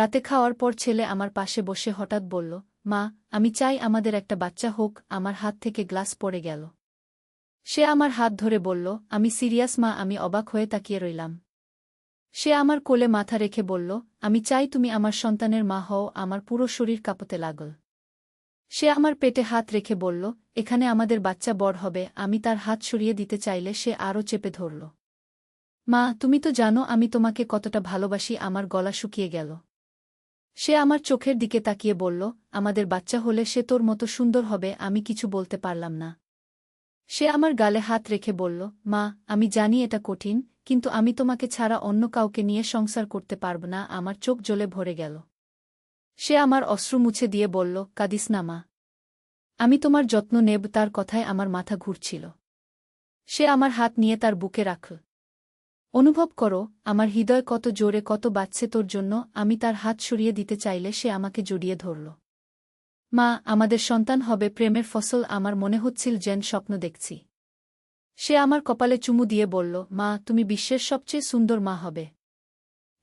রাতে খাওয়ার পর ছেলে আমার পাশে বসে হঠাৎ বলল, মা, আমি চাই আমাদের একটা বাচ্চা হোক, আমার হাত থেকে গ্লাস পড়ে গেল। সে আমার হাত ধরে বলল, আমি সিরিয়াস, মা, আমি অবাক হয়ে তাকিয়ে রইলাম। সে আমার কোলে মাথা রেখে বলল, আমি চাই তুমি আমার সন্তানের মা হও, আমার পুরো শরীর কাঁপতে লাগল। সে আমার পেটে হাত রেখে বলল, এখানে আমাদের বাচ্চা বড় হবে, আমি তার হাত সরিয়ে দিতে চাইলে সে আরও চেপে ধরল। মা, তুমি তো জানো আমি তোমাকে কতটা ভালোবাসি, আমার গলা শুকিয়ে গেল। সে আমার চোখের দিকে তাকিয়ে বলল, আমাদের বাচ্চা হলে সে তোর মতো সুন্দর হবে, আমি কিছু বলতে পারলাম না। সে আমার গালে হাত রেখে বলল, মা, আমি জানি এটা কঠিন, কিন্তু আমি তোমাকে ছাড়া অন্য কাউকে নিয়ে সংসার করতে পারব না, আমার চোখ জ্বলে ভরে গেল। সে আমার অশ্রু মুছে দিয়ে বলল, কাদিস না, মা। আমি তোমার যত্ন নেব, তার কথায় আমার মাথা ঘুরছিল। সে আমার হাত নিয়ে তার বুকে রাখল। অনুভব করো, আমার হৃদয় কত জোরে কত বাচ্চে তোর জন্য, আমি তার হাত সরিয়ে দিতে চাইলে সে আমাকে জড়িয়ে ধরল। মা, আমাদের সন্তান হবে, প্রেমের ফসল আমার মনে হচ্ছিল যেন স্বপ্ন দেখছি। সে আমার কপালে চুমু দিয়ে বলল, মা, তুমি বিশ্বের সবচেয়ে সুন্দর মা হবে।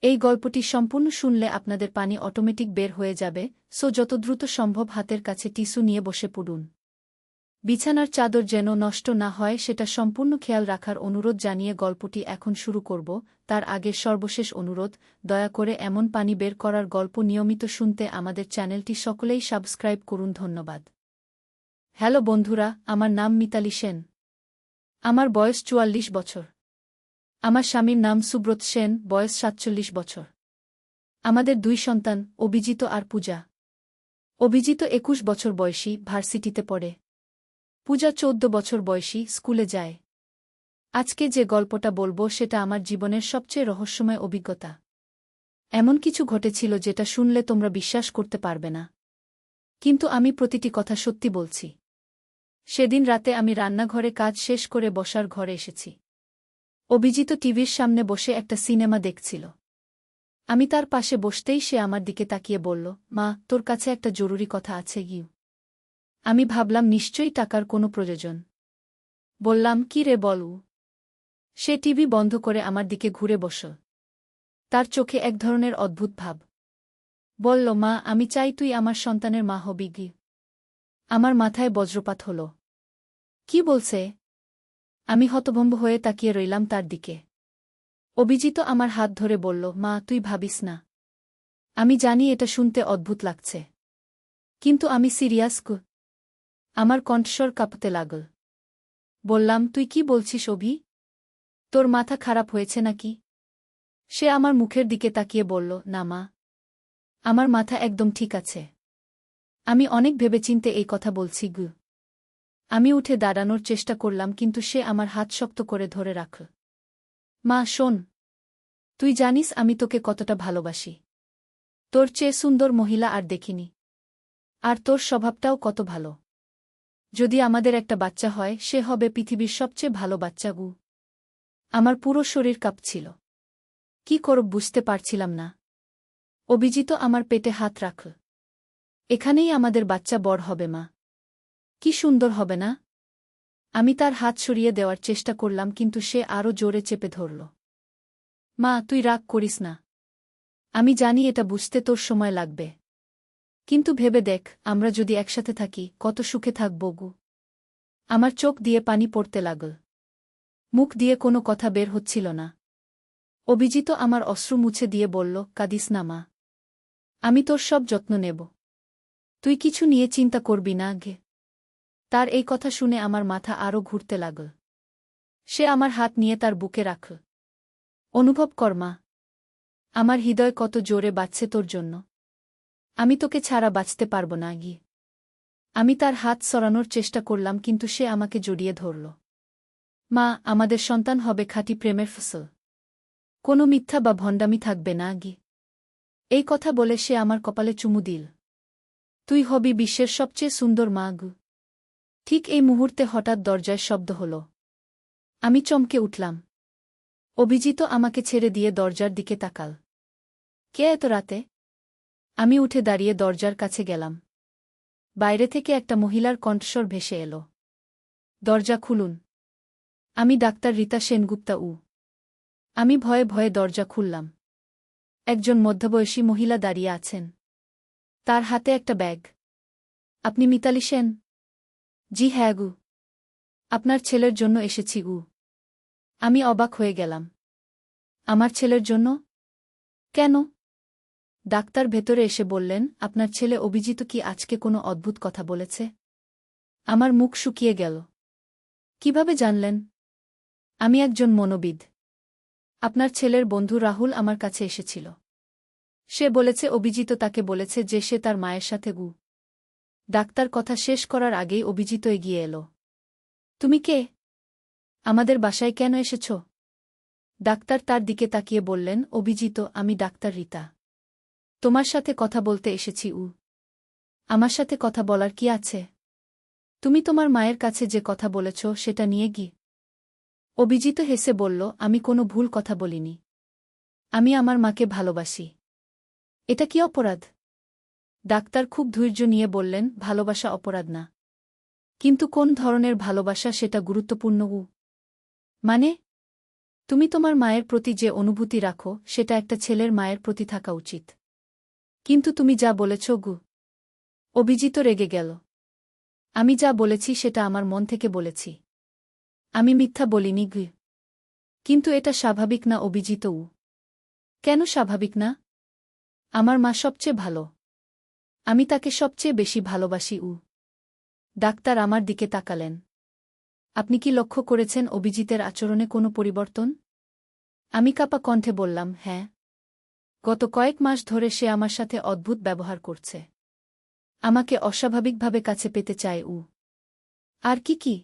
এই গল্পটি সম্পূর্ণ শুনলে আপনাদের পানি অটোমেটিক বের হয়ে যাবে, সো যত দ্রুত সম্ভব হাতের কাছে টিস্যু নিয়ে বসে পড়ুন। বিছানার চাদর যেন নষ্ট না হয়, সেটা সম্পূর্ণ খেয়াল রাখার অনুরোধ জানিয়ে গল্পটি এখন শুরু করব। তার আগে সর্বশেষ অনুরোধ, দয়া করে এমন পানি বের করার গল্প নিয়মিত শুনতে আমাদের চ্যানেলটি সকলেই সাবস্ক্রাইব করুন। ধন্যবাদ। হ্যালো বন্ধুরা, আমার নাম মিতালি সেন। আমার বয়স চুয়াল্লিশ বছর। আমার স্বামীর নাম সুব্রত সেন, বয়স সাতচল্লিশ বছর। আমাদের দুই সন্তান অভিজিত আর পূজা। অভিজিত একুশ বছর বয়সী, ভার্সিটিতে পড়ে। পূজা চৌদ্দ বছর বয়সী স্কুলে যায়। আজকে যে গল্পটা বলব সেটা আমার জীবনের সবচেয়ে রহস্যময় অভিজ্ঞতা। এমন কিছু ঘটেছিল যেটা শুনলে তোমরা বিশ্বাস করতে পারবে না। কিন্তু আমি প্রতিটি কথা সত্যি বলছি। সেদিন রাতে আমি রান্নাঘরে কাজ শেষ করে বসার ঘরে এসেছি। অভিজিত টিভির সামনে বসে একটা সিনেমা দেখছিল। আমি তার পাশে বসতেই সে আমার দিকে তাকিয়ে বলল, মা, তোর কাছে একটা জরুরি কথা আছে গিউ। আমি ভাবলাম নিশ্চয়ই টাকার কোনো প্রয়োজন। বললাম, কি রে বলু সে টিভি বন্ধ করে আমার দিকে ঘুরে বস। তার চোখে এক ধরনের অদ্ভুত ভাব। বলল, মা, আমি চাই তুই আমার সন্তানের মা হবি গি। আমার মাথায় বজ্রপাত হল। কি বলছে? আমি হতভম্ব হয়ে তাকিয়ে রইলাম তার দিকে। অভিজিত আমার হাত ধরে বলল, মা, তুই ভাবিস না। আমি জানি এটা শুনতে অদ্ভুত লাগছে। কিন্তু আমি সিরিয়াস আমার কণ্ঠস্বর কাঁপতে লাগল। বললাম, তুই কি বলছিস, অভি? তোর মাথা খারাপ হয়েছে নাকি? সে আমার মুখের দিকে তাকিয়ে বলল, না মা, আমার মাথা একদম ঠিক আছে। আমি অনেক ভেবেচিন্তে এই কথা বলছি, গু। আমি উঠে দাঁড়ানোর চেষ্টা করলাম, কিন্তু সে আমার হাত শক্ত করে ধরে রাখল মা, শোন, তুই জানিস আমি তোকে কতটা ভালোবাসি। তোর চেয়ে সুন্দর মহিলা আর দেখিনি। আর তোর স্বভাবটাও কত ভালো। যদি আমাদের একটা বাচ্চা হয়, সে হবে পৃথিবীর সবচেয়ে ভালো বাচ্চা গু। আমার পুরো শরীর কাঁপছিল। কি করব বুঝতে পারছিলাম না। অভিজিত আমার পেটে হাত রাখল এখানেই আমাদের বাচ্চা বড় হবে মা। কি সুন্দর হবে না। আমি তার হাত সরিয়ে দেওয়ার চেষ্টা করলাম, কিন্তু সে আরও জোরে চেপে ধরল। মা, তুই রাগ করিস না। আমি জানি এটা বুঝতে তোর সময় লাগবে। কিন্তু ভেবে দেখ, আমরা যদি একসাথে থাকি, কত সুখে থাকব গু। আমার চোখ দিয়ে পানি পড়তে লাগল। মুখ দিয়ে কোনো কথা বের হচ্ছিল না। অভিজিত আমার অশ্রু মুছে দিয়ে বলল, কাদিস না মা। আমি তোর সব যত্ন নেব। তুই কিছু নিয়ে চিন্তা করবি না গে তার এই কথা শুনে আমার মাথা আরও ঘুরতে লাগল। সে আমার হাত নিয়ে তার বুকে রাখল অনুভব কর মা। আমার হৃদয় কত জোরে বাঁচছে তোর জন্য। আমি তোকে ছাড়া বাঁচতে পারব না গিয়ে আমি তার হাত সরানোর চেষ্টা করলাম, কিন্তু সে আমাকে জড়িয়ে ধরল। মা, আমাদের সন্তান হবে খাঁটি প্রেমের ফসল। কোনো মিথ্যা বা ভণ্ডামি থাকবে না গি এই কথা বলে সে আমার কপালে চুমু দিল। তুই হবি বিশ্বের সবচেয়ে সুন্দর মা গু ঠিক এই মুহূর্তে হঠাৎ দরজায় শব্দ হল। আমি চমকে উঠলাম। অভিজিত আমাকে ছেড়ে দিয়ে দরজার দিকে তাকাল। কে এত রাতে? আমি উঠে দাঁড়িয়ে দরজার কাছে গেলাম। বাইরে থেকে একটা মহিলার কণ্ঠস্বর ভেসে এল। দরজা খুলুন। আমি ডাক্তার রীতা সেনগুপ্তা, উ। আমি ভয়ে ভয়ে দরজা খুললাম। একজন মধ্যবয়সী মহিলা দাঁড়িয়ে আছেন। তার হাতে একটা ব্যাগ। আপনি মিতালি সেন? জি হ্যাঁ গু। আপনার ছেলের জন্য এসেছি, গু। আমি অবাক হয়ে গেলাম। আমার ছেলের জন্য? কেন? ডাক্তার ভেতরে এসে বললেন, আপনার ছেলে অভিজিত কি আজকে কোনো অদ্ভুত কথা বলেছে? আমার মুখ শুকিয়ে গেল। কীভাবে জানলেন? আমি একজন মনোবিদ। আপনার ছেলের বন্ধু রাহুল আমার কাছে এসেছিল। সে বলেছে অভিজিত তাকে বলেছে যে সে তার মায়ের সাথে গু। ডাক্তার কথা শেষ করার আগেই অভিজিত এগিয়ে এলো। তুমি কে? আমাদের বাসায় কেন এসেছ? ডাক্তার তার দিকে তাকিয়ে বললেন অভিজিত আমি ডাক্তার রীতা। তোমার সাথে কথা বলতে এসেছি, উ। আমার সাথে কথা বলার কি আছে? তুমি তোমার মায়ের কাছে যে কথা বলেছ, সেটা নিয়ে গি। অভিজিত হেসে বলল, আমি কোনো ভুল কথা বলিনি। আমি আমার মাকে ভালোবাসি। এটা কি অপরাধ? ডাক্তার খুব ধৈর্য নিয়ে বললেন, ভালোবাসা অপরাধ না। কিন্তু কোন ধরনের ভালোবাসা সেটা গুরুত্বপূর্ণ, উ? মানে? তুমি তোমার মায়ের প্রতি যে অনুভূতি রাখো, সেটা একটা ছেলের মায়ের প্রতি থাকা উচিত। কিন্তু তুমি যা বলেছ গু। অভিজিত রেগে গেল। আমি যা বলেছি সেটা আমার মন থেকে বলেছি। আমি মিথ্যা বলিনি গু। কিন্তু এটা স্বাভাবিক না অভিজিত উ কেন স্বাভাবিক না? আমার মা সবচেয়ে ভালো। আমি তাকে সবচেয়ে বেশি ভালোবাসি উ। ডাক্তার আমার দিকে তাকালেন। আপনি কি লক্ষ্য করেছেন অভিজিতের আচরণে কোনো পরিবর্তন? আমি কাপা কণ্ঠে বললাম হ্যাঁ। গত কয়েক মাস ধরে সে আমার সাথে অদ্ভুত ব্যবহার করছে। আমাকে অস্বাভাবিকভাবে কাছে পেতে চায় উ। আর কি কি?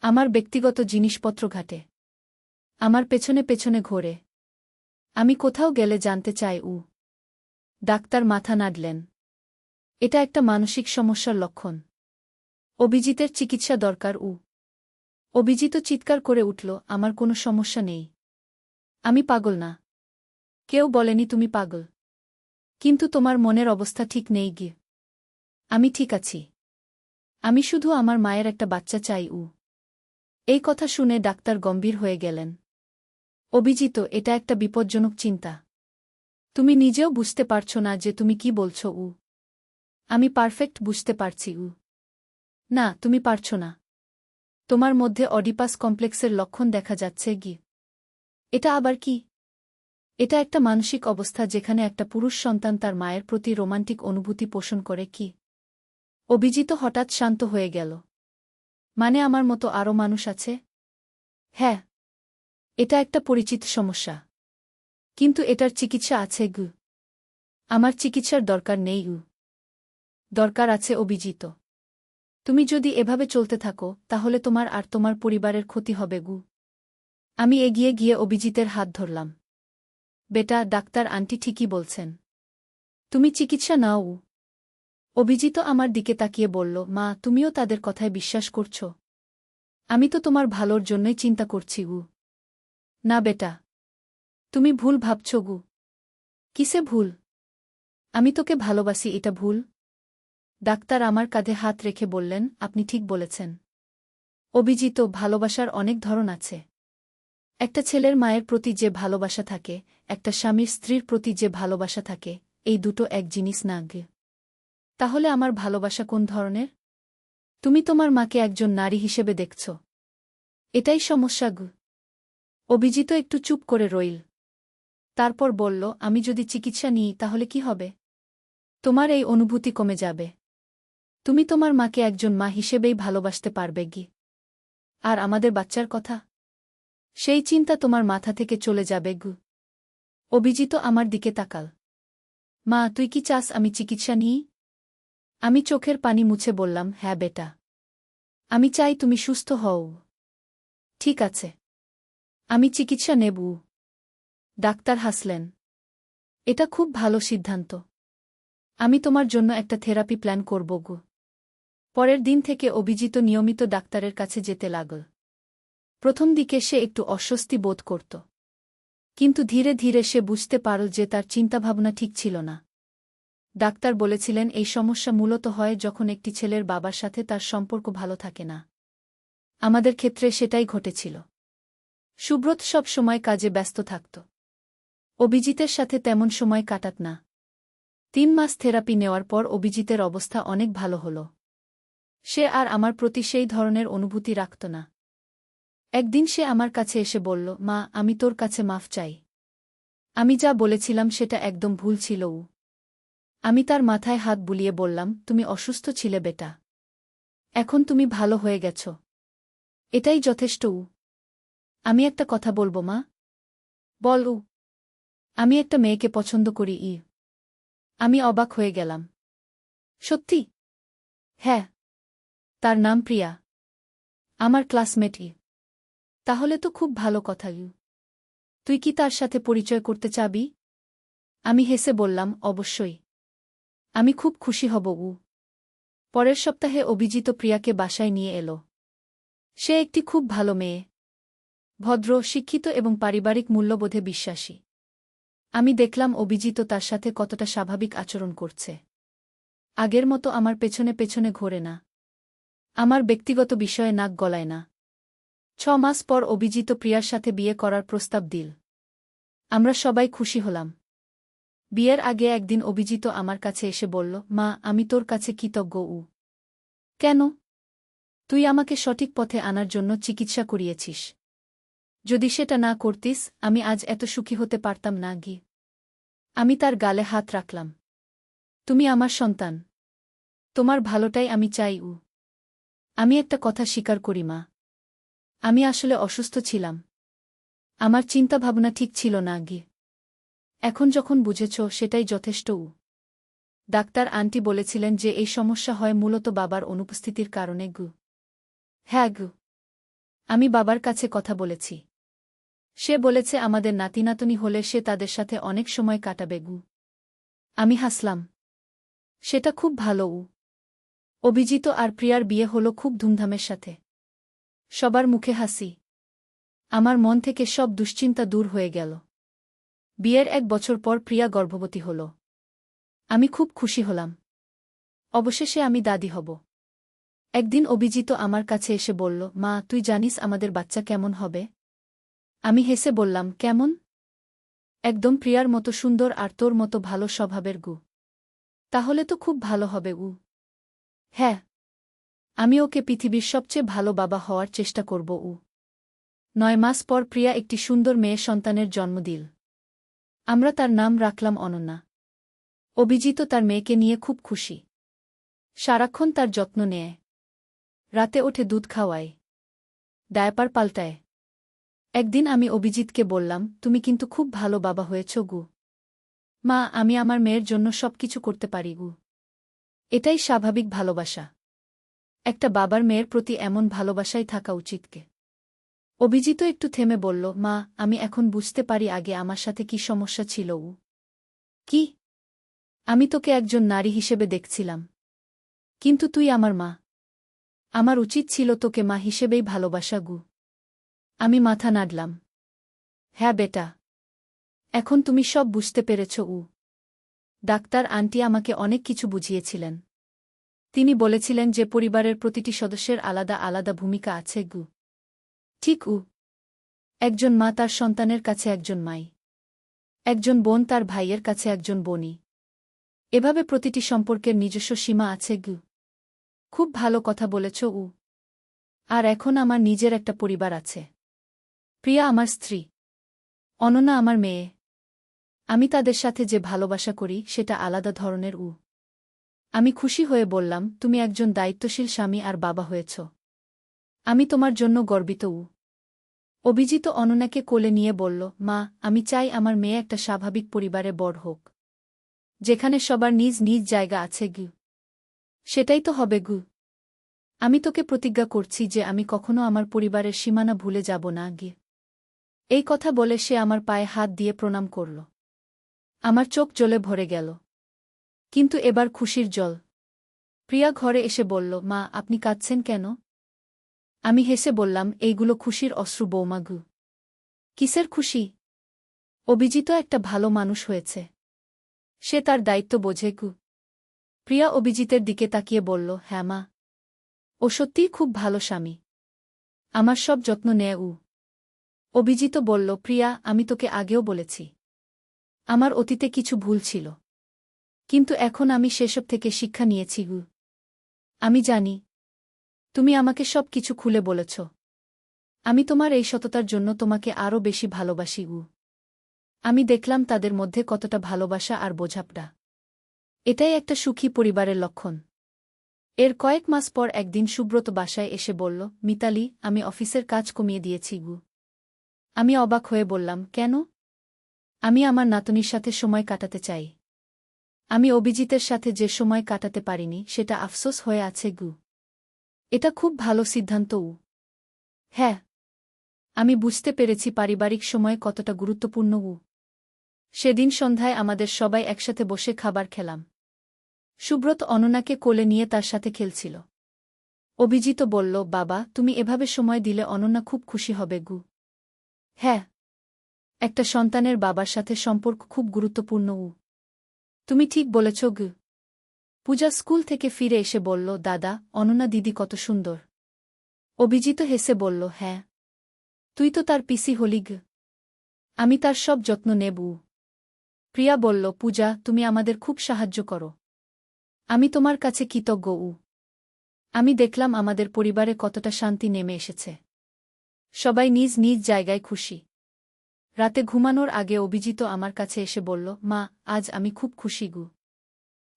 আমার ব্যক্তিগত জিনিসপত্র ঘাটে। আমার পেছনে পেছনে ঘোরে। আমি কোথাও গেলে জানতে চাই উ। ডাক্তার মাথা নাড়লেন। এটা একটা মানসিক সমস্যার লক্ষণ। অভিজিতের চিকিৎসা দরকার উ। অভিজিত চিৎকার করে উঠল, আমার কোনো সমস্যা নেই। আমি পাগল না। কেউ বলেনি তুমি পাগল। কিন্তু তোমার মনের অবস্থা ঠিক নেই গিয়ে আমি ঠিক আছি। আমি শুধু আমার মায়ের একটা বাচ্চা চাই, উ। এই কথা শুনে ডাক্তার গম্ভীর হয়ে গেলেন। অভিজিত এটা একটা বিপজ্জনক চিন্তা। তুমি নিজেও বুঝতে পারছ না যে তুমি কি বলছ, উ। আমি পারফেক্ট বুঝতে পারছি, উ। না, তুমি পারছ না। তোমার মধ্যে অডিপাস কমপ্লেক্সের লক্ষণ দেখা যাচ্ছে, গি। এটা আবার কি? এটা একটা মানসিক অবস্থা যেখানে একটা পুরুষ সন্তান তার মায়ের প্রতি রোমান্টিক অনুভূতি পোষণ করে কি? অভিজিত হঠাৎ শান্ত হয়ে গেল। মানে আমার মতো আরও মানুষ আছে? হ্যাঁ। এটা একটা পরিচিত সমস্যা। কিন্তু এটার চিকিৎসা আছে গু। আমার চিকিৎসার দরকার নেই গু। দরকার আছে অভিজিত তুমি যদি এভাবে চলতে থাকো, তাহলে তোমার আর তোমার পরিবারের ক্ষতি হবে গু। আমি এগিয়ে গিয়ে অভিজিতের হাত ধরলাম। বেটা, ডাক্তার আন্টি ঠিকই বলছেন। তুমি চিকিৎসা নাও। অভিজিত আমার দিকে তাকিয়ে বলল, মা, তুমিও তাদের কথায় বিশ্বাস করছ? আমি তো তোমার ভালোর জন্যই চিন্তা করছি গু। না বেটা, তুমি ভুল ভাবছ গু। কিসে ভুল? আমি তোকে ভালোবাসি, এটা ভুল? ডাক্তার আমার কাঁধে হাত রেখে বললেন, আপনি ঠিক বলেছেন। অভিজিত ভালোবাসার অনেক ধরন আছে। একটা ছেলের মায়ের প্রতি যে ভালোবাসা থাকে একটা স্বামীর স্ত্রীর প্রতি যে ভালোবাসা থাকে, এই দুটো এক জিনিস না গে তাহলে আমার ভালোবাসা কোন ধরনের? তুমি তোমার মাকে একজন নারী হিসেবে দেখছ। এটাই সমস্যা, গু। অভিজিত একটু চুপ করে রইল। তারপর বলল, আমি যদি চিকিৎসা নিই, তাহলে কি হবে? তোমার এই অনুভূতি কমে যাবে। তুমি তোমার মাকে একজন মা হিসেবেই ভালোবাসতে পারবে, গি। আর আমাদের বাচ্চার কথা? সেই চিন্তা তোমার মাথা থেকে চলে যাবে, গু। অভিজিত আমার দিকে তাকাল। মা, তুই কি চাস আমি চিকিৎসা নিই? আমি চোখের পানি মুছে বললাম হ্যাঁ বেটা। আমি চাই তুমি সুস্থ হও। ঠিক আছে। আমি চিকিৎসা নেব। ডাক্তার হাসলেন। এটা খুব ভালো সিদ্ধান্ত। আমি তোমার জন্য একটা থেরাপি প্ল্যান করব গো। পরের দিন থেকে অভিজিত নিয়মিত ডাক্তারের কাছে যেতে লাগল। প্রথম দিকে সে একটু অস্বস্তি বোধ করত। কিন্তু ধীরে ধীরে সে বুঝতে পারল যে তার চিন্তাভাবনা ঠিক ছিল না। ডাক্তার বলেছিলেন, এই সমস্যা মূলত হয় যখন একটি ছেলের বাবার সাথে তার সম্পর্ক ভালো থাকে না। আমাদের ক্ষেত্রে সেটাই ঘটেছিল। সুব্রত সব সময় কাজে ব্যস্ত থাকত। অভিজিতের সাথে তেমন সময় কাটাত না। তিন মাস থেরাপি নেওয়ার পর অভিজিতের অবস্থা অনেক ভালো হল। সে আর আমার প্রতি সেই ধরনের অনুভূতি রাখত না। একদিন সে আমার কাছে এসে বলল, মা, আমি তোর কাছে মাফ চাই। আমি যা বলেছিলাম সেটা একদম ভুল ছিল উ। আমি তার মাথায় হাত বুলিয়ে বললাম, তুমি অসুস্থ ছিলে বেটা। এখন তুমি ভালো হয়ে গেছ। এটাই যথেষ্ট উ। আমি একটা কথা বলব, মা? বল উ। আমি একটা মেয়েকে পছন্দ করি, ই। আমি অবাক হয়ে গেলাম। সত্যি? হ্যাঁ। তার নাম প্রিয়া। আমার ক্লাসমেট, ই। তাহলে তো খুব ভালো কথা, ইউ। তুই কি তার সাথে পরিচয় করতে চাবি? আমি হেসে বললাম, অবশ্যই। আমি খুব খুশি হব, উ। পরের সপ্তাহে অভিজিত প্রিয়াকে বাসায় নিয়ে এলো। সে একটি খুব ভালো মেয়ে। ভদ্র, শিক্ষিত এবং পারিবারিক মূল্যবোধে বিশ্বাসী। আমি দেখলাম অভিজিত তার সাথে কতটা স্বাভাবিক আচরণ করছে। আগের মতো আমার পেছনে পেছনে ঘোরে না। আমার ব্যক্তিগত বিষয়ে নাক গলায় না। ছ মাস পর অভিজিত প্রিয়ার সাথে বিয়ে করার প্রস্তাব দিল। আমরা সবাই খুশি হলাম। বিয়ের আগে একদিন অভিজিত আমার কাছে এসে বলল, মা, আমি তোর কাছে কৃতজ্ঞ, উ। কেন? তুই আমাকে সঠিক পথে আনার জন্য চিকিৎসা করিয়েছিস। যদি সেটা না করতিস, আমি আজ এত সুখী হতে পারতাম না, গি। আমি তার গালে হাত রাখলাম। তুমি আমার সন্তান। তোমার ভালোটাই আমি চাই, উ। আমি একটা কথা স্বীকার করি, মা। আমি আসলে অসুস্থ ছিলাম। আমার চিন্তাভাবনা ঠিক ছিল না গি এখন যখন বুঝেছ, সেটাই যথেষ্ট উ। ডাক্তার আন্টি বলেছিলেন যে এই সমস্যা হয় মূলত বাবার অনুপস্থিতির কারণে গু। হ্যাঁ গু। আমি বাবার কাছে কথা বলেছি। সে বলেছে আমাদের নাতিনাতনি হলে সে তাদের সাথে অনেক সময় কাটাবে গু। আমি হাসলাম। সেটা খুব ভালো উ। অভিজিত আর প্রিয়ার বিয়ে হল খুব ধুমধামের সাথে। সবার মুখে হাসি। আমার মন থেকে সব দুশ্চিন্তা দূর হয়ে গেল। বিয়ের এক বছর পর প্রিয়া গর্ভবতী হল। আমি খুব খুশি হলাম। অবশেষে আমি দাদি হব। একদিন অভিজিত আমার কাছে এসে বলল, মা, তুই জানিস আমাদের বাচ্চা কেমন হবে? আমি হেসে বললাম, কেমন? একদম প্রিয়ার মতো সুন্দর আর তোর মতো ভালো স্বভাবের গু। তাহলে তো খুব ভালো হবে উ হ্যাঁ আমি ওকে পৃথিবীর সবচেয়ে ভালো বাবা হওয়ার চেষ্টা করব, উ। নয় মাস পর প্রিয়া একটি সুন্দর মেয়ে সন্তানের জন্ম দিল। আমরা তার নাম রাখলাম অনন্যা। অভিজিত তার মেয়েকে নিয়ে খুব খুশি। সারাক্ষণ তার যত্ন নেয়। রাতে ওঠে দুধ খাওয়ায়। ডায়াপার পাল্টায়। একদিন আমি অভিজিৎকে বললাম, তুমি কিন্তু খুব ভালো বাবা হয়েছ, গু। মা, আমি আমার মেয়ের জন্য সব কিছু করতে পারি, গু। এটাই স্বাভাবিক ভালোবাসা। একটা বাবার মেয়ের প্রতি এমন ভালোবাসাই থাকা উচিতকে। অভিজিত একটু থেমে বলল, মা, আমি এখন বুঝতে পারি আগে আমার সাথে কি সমস্যা ছিল উ। কি? আমি তোকে একজন নারী হিসেবে দেখছিলাম। কিন্তু তুই আমার মা। আমার উচিত ছিল তোকে মা হিসেবেই ভালোবাসা, গু। আমি মাথা নাড়লাম। হ্যাঁ বেটা। এখন তুমি সব বুঝতে পেরেছ, উ। ডাক্তার, আন্টি আমাকে অনেক কিছু বুঝিয়েছিলেন। তিনি বলেছিলেন যে পরিবারের প্রতিটি সদস্যের আলাদা আলাদা ভূমিকা আছে গু। ঠিক উ। একজন মা তার সন্তানের কাছে একজন মাই। একজন বোন তার ভাইয়ের কাছে একজন বোনই। এভাবে প্রতিটি সম্পর্কের নিজস্ব সীমা আছে গু। খুব ভালো কথা বলেছ, উ। আর এখন আমার নিজের একটা পরিবার আছে। প্রিয়া আমার স্ত্রী। অনন্যা আমার মেয়ে। আমি তাদের সাথে যে ভালোবাসা করি, সেটা আলাদা ধরনের, উ। আমি খুশি হয়ে বললাম, তুমি একজন দায়িত্বশীল স্বামী আর বাবা হয়েছ। আমি তোমার জন্য গর্বিত উ। অভিজিত অননাকে কোলে নিয়ে বলল, মা, আমি চাই আমার মেয়ে একটা স্বাভাবিক পরিবারে বড় হোক। যেখানে সবার নিজ নিজ জায়গা আছে গু। সেটাই তো হবে গু। আমি তোকে প্রতিজ্ঞা করছি যে আমি কখনো আমার পরিবারের সীমানা ভুলে যাব না গিয়ে এই কথা বলে সে আমার পায়ে হাত দিয়ে প্রণাম করল। আমার চোখ জলে ভরে গেল। কিন্তু এবার খুশির জল। প্রিয়া ঘরে এসে বলল, মা, আপনি কাঁদছেন কেন? আমি হেসে বললাম, এইগুলো খুশির অশ্রু বৌমাগু কিসের খুশি? অভিজিত একটা ভালো মানুষ হয়েছে। সে তার দায়িত্ব বোঝে গু। প্রিয়া অভিজিতের দিকে তাকিয়ে বলল হ্যাঁ মা, ও সত্যিই খুব ভালো স্বামী। আমার সব যত্ন নেয় উ। অভিজিত বলল, প্রিয়া, আমি তোকে আগেও বলেছি। আমার অতীতে কিছু ভুল ছিল। কিন্তু এখন আমি সেসব থেকে শিক্ষা নিয়েছি, গু। আমি জানি। তুমি আমাকে সব কিছু খুলে বলেছ। আমি তোমার এই সততার জন্য তোমাকে আরও বেশি ভালোবাসি, গু। আমি দেখলাম তাদের মধ্যে কতটা ভালোবাসা আর বোঝাপড়া। এটাই একটা সুখী পরিবারের লক্ষণ। এর কয়েক মাস পর একদিন সুব্রত বাসায় এসে বলল, মিতালি, আমি অফিসের কাজ কমিয়ে দিয়েছি, গু। আমি অবাক হয়ে বললাম, কেন? আমি আমার নাতনির সাথে সময় কাটাতে চাই। আমি অভিজিতের সাথে যে সময় কাটাতে পারিনি, সেটা আফসোস হয়ে আছে গু। এটা খুব ভালো সিদ্ধান্ত উ। হ্যাঁ। আমি বুঝতে পেরেছি পারিবারিক সময় কতটা গুরুত্বপূর্ণ উ। সেদিন সন্ধ্যায় আমাদের সবাই একসাথে বসে খাবার খেলাম। সুব্রত অননাকে কোলে নিয়ে তার সাথে খেলছিল। অভিজিত বলল, বাবা, তুমি এভাবে সময় দিলে অনন্যা খুব খুশি হবে গু। হ্যাঁ। একটা সন্তানের বাবার সাথে সম্পর্ক খুব গুরুত্বপূর্ণ উ। তুমি ঠিক বলেছ গু। পূজা স্কুল থেকে ফিরে এসে বলল, দাদা, অননা দিদি কত সুন্দর। অভিজিত হেসে বলল হ্যাঁ। তুই তো তার পিসি হলি গ। আমি তার সব যত্ন নেব। প্রিয়া বলল, পূজা, তুমি আমাদের খুব সাহায্য করো। আমি তোমার কাছে কৃতজ্ঞ উ। আমি দেখলাম আমাদের পরিবারে কতটা শান্তি নেমে এসেছে। সবাই নিজ নিজ জায়গায় খুশি। রাতে ঘুমানোর আগে অভিজিত আমার কাছে এসে বলল, মা, আজ আমি খুব খুশি গু।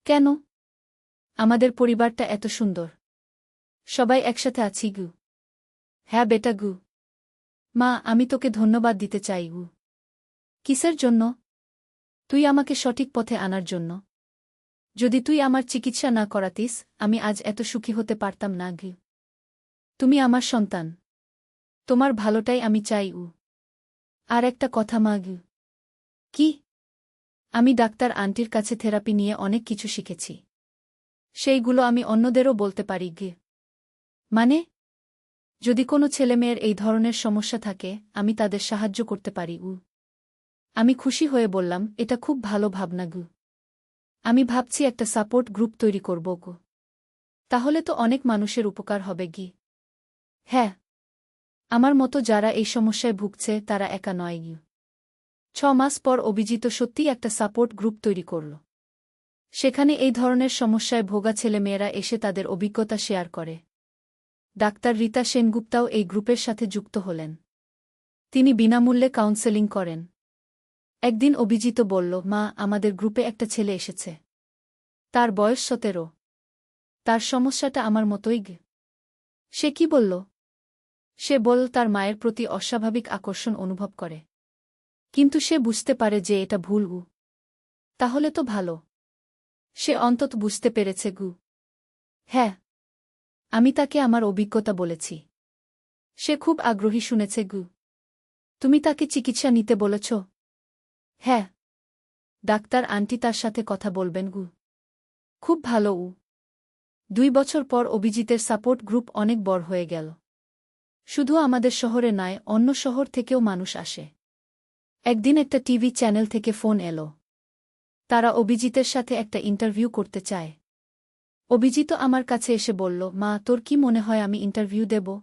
কেন? আমাদের পরিবারটা এত সুন্দর। সবাই একসাথে আছি গু। হ্যাঁ বেটা গু। মা, আমি তোকে ধন্যবাদ দিতে চাই গু। কিসের জন্য? তুই আমাকে সঠিক পথে আনার জন্য। যদি তুই আমার চিকিৎসা না করাতিস, আমি আজ এত সুখী হতে পারতাম না গু। তুমি আমার সন্তান। তোমার ভালোটাই আমি চাই উ আর একটা কথা মা গি কি? আমি ডাক্তার আন্টির কাছে থেরাপি নিয়ে অনেক কিছু শিখেছি। সেইগুলো আমি অন্যদেরও বলতে পারি, গে। মানে? যদি কোনো ছেলেমেয়ের এই ধরনের সমস্যা থাকে, আমি তাদের সাহায্য করতে পারি, উ। আমি খুশি হয়ে বললাম, এটা খুব ভালো ভাবনা, গু। আমি ভাবছি একটা সাপোর্ট গ্রুপ তৈরি করব, গো। তাহলে তো অনেক মানুষের উপকার হবে, গি। হ্যাঁ আমার মতো যারা এই সমস্যায় ভুগছে, তারা একা নয়। ছ মাস পর অভিজিত সত্যিই একটা সাপোর্ট গ্রুপ তৈরি করল। সেখানে এই ধরনের সমস্যায় ভোগা ছেলেমেয়েরা এসে তাদের অভিজ্ঞতা শেয়ার করে। ডাক্তার রীতা সেনগুপ্তাও এই গ্রুপের সাথে যুক্ত হলেন। তিনি বিনামূল্যে কাউন্সেলিং করেন। একদিন অভিজিত বলল, মা, আমাদের গ্রুপে একটা ছেলে এসেছে। তার বয়স সতেরো। তার সমস্যাটা আমার মতোই গে। সে কি বলল? সে বল তার মায়ের প্রতি অস্বাভাবিক আকর্ষণ অনুভব করে। কিন্তু সে বুঝতে পারে যে এটা ভুল গু। তাহলে তো ভালো। সে অন্তত বুঝতে পেরেছে গু। হ্যাঁ। আমি তাকে আমার অভিজ্ঞতা বলেছি। সে খুব আগ্রহী শুনেছে গু। তুমি তাকে চিকিৎসা নিতে বলেছ? হ্যাঁ। ডাক্তার আন্টি তার সাথে কথা বলবেন গু। খুব ভালো উ। দুই বছর পর অভিজিতের সাপোর্ট গ্রুপ অনেক বড় হয়ে গেল। শুধু আমাদের শহরে নয়, অন্য শহর থেকেও মানুষ আসে। একদিন একটা টিভি চ্যানেল থেকে ফোন এলো। তারা অভিজিতের সাথে একটা ইন্টারভিউ করতে চায়। অভিজিত আমার কাছে এসে বলল, মা, তোর কি মনে হয় আমি ইন্টারভিউ দেব?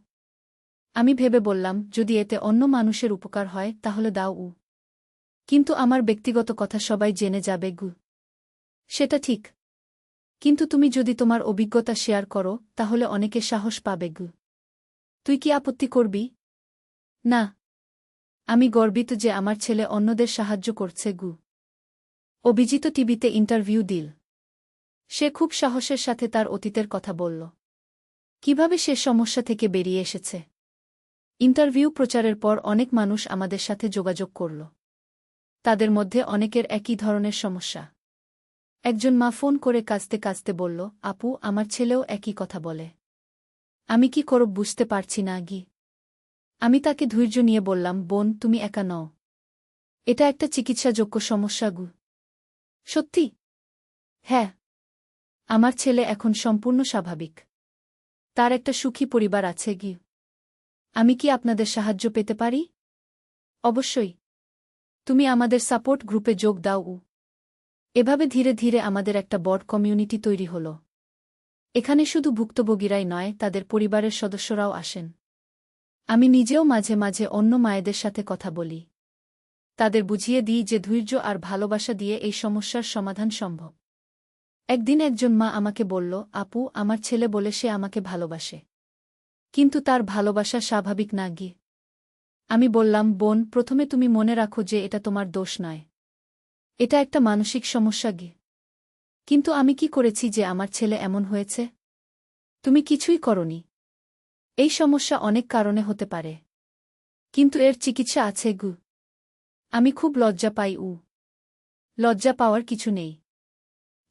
আমি ভেবে বললাম, যদি এতে অন্য মানুষের উপকার হয়, তাহলে দাও উ। কিন্তু আমার ব্যক্তিগত কথা সবাই জেনে যাবে, গু। সেটা ঠিক। কিন্তু তুমি যদি তোমার অভিজ্ঞতা শেয়ার করো, তাহলে অনেকে সাহস পাবে, গু। তুই কি আপত্তি করবি? না। আমি গর্বিত যে আমার ছেলে অন্যদের সাহায্য করছে, গু। অভিজিত টিভিতে ইন্টারভিউ দিল। সে খুব সাহসের সাথে তার অতীতের কথা বলল। কীভাবে সে সমস্যা থেকে বেরিয়ে এসেছে? ইন্টারভিউ প্রচারের পর অনেক মানুষ আমাদের সাথে যোগাযোগ করল। তাদের মধ্যে অনেকের একই ধরনের সমস্যা। একজন মা ফোন করে কাঁচতে কাঁচতে বলল, আপু, আমার ছেলেও একই কথা বলে। আমি কি করব বুঝতে পারছি না গি আমি তাকে ধৈর্য নিয়ে বললাম, বোন, তুমি একা নও। এটা একটা চিকিৎসাযোগ্য সমস্যা, গু। সত্যি? হ্যাঁ। আমার ছেলে এখন সম্পূর্ণ স্বাভাবিক। তার একটা সুখী পরিবার আছে, গি। আমি কি আপনাদের সাহায্য পেতে পারি? অবশ্যই। তুমি আমাদের সাপোর্ট গ্রুপে যোগ দাও এভাবে ধীরে ধীরে আমাদের একটা বড় কমিউনিটি তৈরি হল। এখানে শুধু ভুক্তভোগীরাই নয়, তাদের পরিবারের সদস্যরাও আসেন। আমি নিজেও মাঝে মাঝে অন্য মায়েদের সাথে কথা বলি। তাদের বুঝিয়ে দিই যে ধৈর্য আর ভালোবাসা দিয়ে এই সমস্যার সমাধান সম্ভব। একদিন একজন মা আমাকে বলল, আপু, আমার ছেলে বলে সে আমাকে ভালোবাসে। কিন্তু তার ভালোবাসা স্বাভাবিক না গিয়ে আমি বললাম, বোন, প্রথমে তুমি মনে রাখো যে এটা তোমার দোষ নয়। এটা একটা মানসিক সমস্যা গিয়ে কিন্তু আমি কি করেছি যে আমার ছেলে এমন হয়েছে? তুমি কিছুই করনি। এই সমস্যা অনেক কারণে হতে পারে। কিন্তু এর চিকিৎসা আছে, গু। আমি খুব লজ্জা পাই, উ। লজ্জা পাওয়ার কিছু নেই।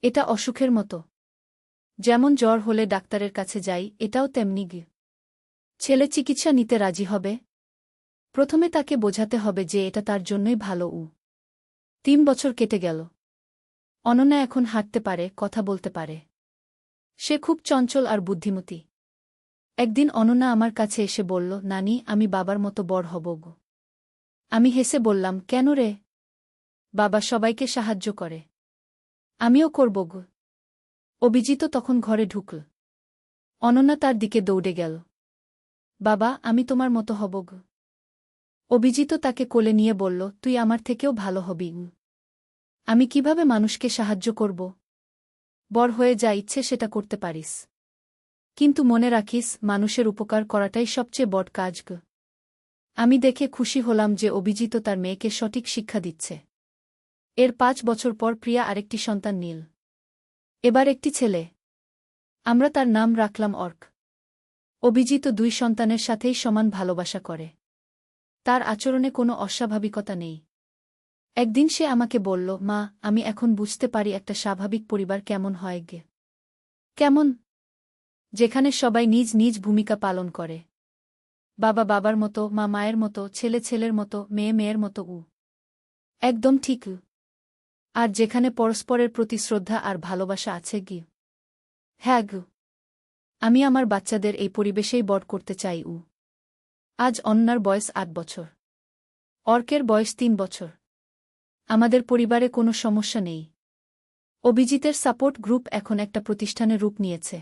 এটা অসুখের মতো। যেমন জ্বর হলে ডাক্তারের কাছে যাই, এটাও তেমনি, গি। ছেলে চিকিৎসা নিতে রাজি হবে? প্রথমে তাকে বোঝাতে হবে যে এটা তার জন্যই ভালো, উ। তিন বছর কেটে গেল। অনন্যা এখন হাঁটতে পারে, কথা বলতে পারে। সে খুব চঞ্চল আর বুদ্ধিমতী। একদিন অনন্যা আমার কাছে এসে বলল, নানি, আমি বাবার মতো বড় হব গো। আমি হেসে বললাম, কেন রে? বাবা সবাইকে সাহায্য করে। আমিও করব গো। অভিজিত তখন ঘরে ঢুকল। অনন্যা তার দিকে দৌড়ে গেল। বাবা, আমি তোমার মতো হব গো। অভিজিত তাকে কোলে নিয়ে বলল, তুই আমার থেকেও ভালো হবি। আমি কীভাবে মানুষকে সাহায্য করব? বড় হয়ে যা ইচ্ছে সেটা করতে পারিস। কিন্তু মনে রাখিস, মানুষের উপকার করাটাই সবচেয়ে বড় কাজ আমি দেখে খুশি হলাম যে অভিজিত তার মেয়েকে সঠিক শিক্ষা দিচ্ছে। এর পাঁচ বছর পর প্রিয়া আরেকটি সন্তান নীল। এবার একটি ছেলে। আমরা তার নাম রাখলাম অর্ক। অভিজিত দুই সন্তানের সাথেই সমান ভালোবাসা করে। তার আচরণে কোনো অস্বাভাবিকতা নেই। একদিন সে আমাকে বলল, মা, আমি এখন বুঝতে পারি একটা স্বাভাবিক পরিবার কেমন হয় গে। কেমন? যেখানে সবাই নিজ নিজ ভূমিকা পালন করে। বাবা বাবার মতো, মা মায়ের মতো, ছেলে ছেলের মতো, মেয়ে মেয়ের মতো উ। একদম ঠিক আর যেখানে পরস্পরের প্রতি শ্রদ্ধা আর ভালোবাসা আছে গি। হ্যাঁ গু। আমি আমার বাচ্চাদের এই পরিবেশেই বড় করতে চাই উ। আজ অন্যার বয়স আট বছর। অর্কের বয়স তিন বছর। আমাদের পরিবারে কোনো সমস্যা নেই। অভিজিতের সাপোর্ট গ্রুপ এখন একটা প্রতিষ্ঠানের রূপ নিয়েছে।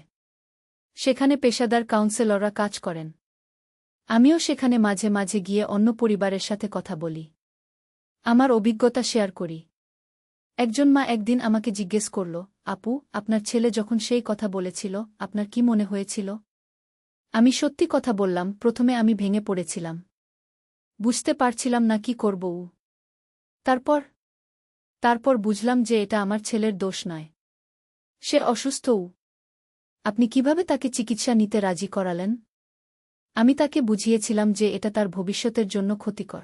সেখানে পেশাদার কাউন্সেলররা কাজ করেন। আমিও সেখানে মাঝে মাঝে গিয়ে অন্য পরিবারের সাথে কথা বলি। আমার অভিজ্ঞতা শেয়ার করি। একজন মা একদিন আমাকে জিজ্ঞেস করল, আপু, আপনার ছেলে যখন সেই কথা বলেছিল, আপনার কি মনে হয়েছিল? আমি সত্যি কথা বললাম, প্রথমে আমি ভেঙে পড়েছিলাম। বুঝতে পারছিলাম না কি করব তারপর তারপর বুঝলাম যে এটা আমার ছেলের দোষ নয়। সে অসুস্থও। আপনি কীভাবে তাকে চিকিৎসা নিতে রাজি করালেন? আমি তাকে বুঝিয়েছিলাম যে এটা তার ভবিষ্যতের জন্য ক্ষতিকর।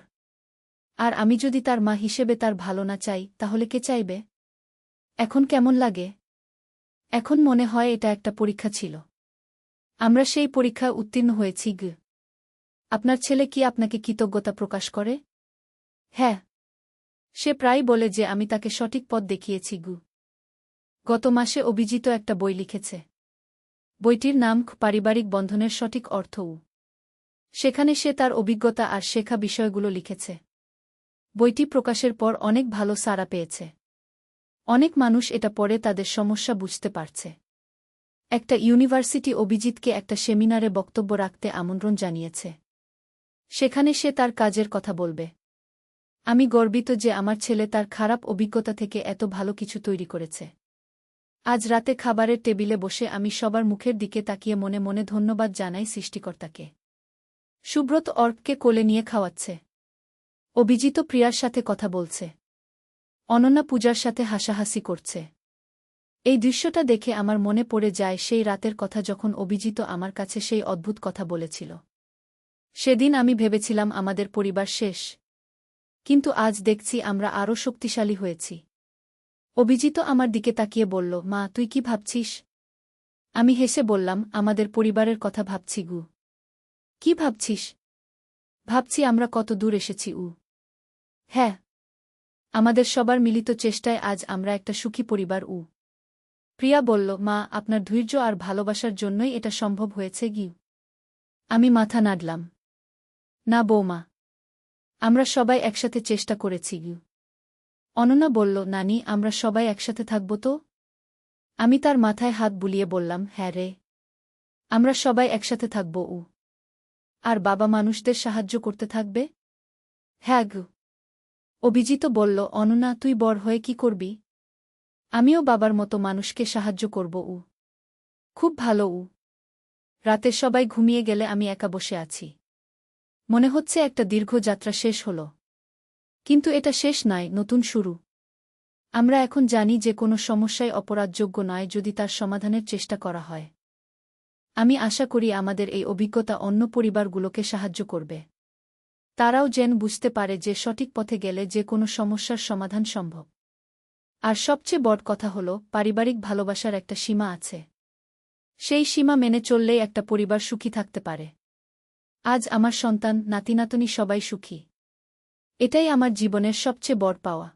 আর আমি যদি তার মা হিসেবে তার ভালো না চাই, তাহলে কে চাইবে? এখন কেমন লাগে? এখন মনে হয় এটা একটা পরীক্ষা ছিল। আমরা সেই পরীক্ষায় উত্তীর্ণ হয়েছি, গ। আপনার ছেলে কি আপনাকে কৃতজ্ঞতা প্রকাশ করে? হ্যাঁ সে প্রায় বলে যে আমি তাকে সঠিক পথ দেখিয়েছি, গু। গত মাসে অভিজিত একটা বই লিখেছে। বইটির নাম পারিবারিক বন্ধনের সঠিক অর্থও সেখানে সে তার অভিজ্ঞতা আর শেখা বিষয়গুলো লিখেছে। বইটি প্রকাশের পর অনেক ভালো সাড়া পেয়েছে। অনেক মানুষ এটা পড়ে তাদের সমস্যা বুঝতে পারছে। একটা ইউনিভার্সিটি অভিজিৎকে একটা সেমিনারে বক্তব্য রাখতে আমন্ত্রণ জানিয়েছে। সেখানে সে তার কাজের কথা বলবে। আমি গর্বিত যে আমার ছেলে তার খারাপ অভিজ্ঞতা থেকে এত ভালো কিছু তৈরি করেছে। আজ রাতে খাবারের টেবিলে বসে আমি সবার মুখের দিকে তাকিয়ে মনে মনে ধন্যবাদ জানাই সৃষ্টিকর্তাকে। সুব্রত অর্ককে কোলে নিয়ে খাওয়াচ্ছে। অভিজিত প্রিয়ার সাথে কথা বলছে। অনন্যা পূজার সাথে হাসাহাসি করছে। এই দৃশ্যটা দেখে আমার মনে পড়ে যায় সেই রাতের কথা যখন অভিজিত আমার কাছে সেই অদ্ভুত কথা বলেছিল। সেদিন আমি ভেবেছিলাম আমাদের পরিবার শেষ। কিন্তু আজ দেখছি আমরা আরও শক্তিশালী হয়েছি। অভিজিত আমার দিকে তাকিয়ে বলল, মা, তুই কি ভাবছিস? আমি হেসে বললাম, আমাদের পরিবারের কথা ভাবছি গু। কি ভাবছিস? ভাবছি আমরা কত দূর এসেছি, উ। হ্যাঁ আমাদের সবার মিলিত চেষ্টায় আজ আমরা একটা সুখী পরিবার, উ। প্রিয়া বলল, মা, আপনার ধৈর্য আর ভালোবাসার জন্যই এটা সম্ভব হয়েছে, গিউ। আমি মাথা নাড়লাম, না বৌমা আমরা সবাই একসাথে চেষ্টা করেছি। গিউ অনন্যা বলল, নানি, আমরা সবাই একসাথে থাকব তো? আমি তার মাথায় হাত বুলিয়ে বললাম হ্যাঁ রে। আমরা সবাই একসাথে থাকব, উ। আর বাবা মানুষদের সাহায্য করতে থাকবে? হ্যাঁ গু। অভিজিত বলল, অননা, তুই বড় হয়ে কি করবি? আমিও বাবার মতো মানুষকে সাহায্য করব, উ। খুব ভালো, উ। রাতে সবাই ঘুমিয়ে গেলে আমি একা বসে আছি। মনে হচ্ছে একটা দীর্ঘ যাত্রা শেষ হল। কিন্তু এটা শেষ নয়, নতুন শুরু। আমরা এখন জানি যে কোনো সমস্যায় অপরাধযোগ্য নয় যদি তার সমাধানের চেষ্টা করা হয়। আমি আশা করি আমাদের এই অভিজ্ঞতা অন্য পরিবারগুলোকে সাহায্য করবে। তারাও যেন বুঝতে পারে যে সঠিক পথে গেলে যে কোনো সমস্যার সমাধান সম্ভব। আর সবচেয়ে বড় কথা হল, পারিবারিক ভালোবাসার একটা সীমা আছে। সেই সীমা মেনে চললেই একটা পরিবার সুখী থাকতে পারে। আজ আমার সন্তান নাতিনাতনি সবাই সুখী। এটাই আমার জীবনের সবচেয়ে বড় পাওয়া।